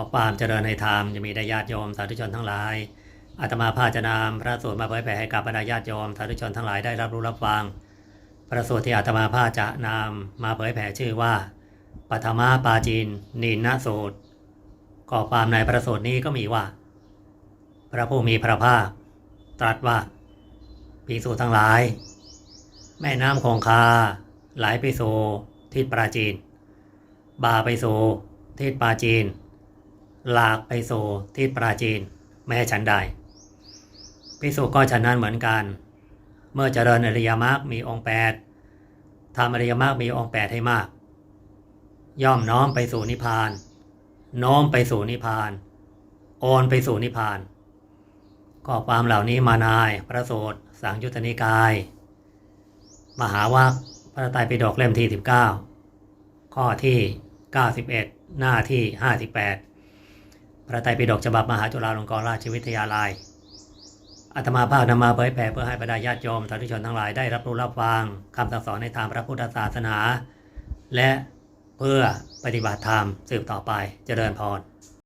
อความเจริญในธรรมจะมีได้ญาติโยมสาธุชนทั้งหลายอาตมาภาจะนำพระสูตรมาเผยแผ่ให้กับบรรดาญาติโยมสาธุชนทั้งหลายได้รับรู้รับฟัง พระสูตรที่อาตมาภาจะนำมาเผยแผ่ชื่อว่าปัทมาปาจินนินนสูตรขอความในพระสูตรนี้ก็มีว่า พระผู้มีพระภาคตรัสว่าภิกษุทั้งหลาย แม่น้ำคงคา ไหลไปสู่ทิศปราจีนบ่าไปสู่ทิศปราจีน หลากไปสู่ทิศปราจีนแม้ฉันใดภิกษุก็ฉันนั้นเหมือนกัน เมื่อเจริญอริยมรรคมีองค์แปดทำอริยมรรคมีองค์แปดให้มาก ย่อมน้อมไปสู่นิพพานน้อมไปสู่นิพพานโอนไปสู่นิพพานข้อความเหล่านี้มานายพระโสดสังยุตตนิกาย มหาวัคพระไตรปิฎกเล่มที่ 19 ข้อที่ 91 หน้าที่ 58 พระไตรปิฎกฉบับมหาจุฬาลงกรณราชวิทยาลัยอาตมาภาคนำมาเผยแผ่เพื่อให้บรรดาญาติโยมสาธุชนทั้งหลายได้รับรู้รับฟังคำสั่งสอนในทางพระพุทธศาสนา และเพื่อปฏิบัติธรรมสืบต่อไปเจริญพร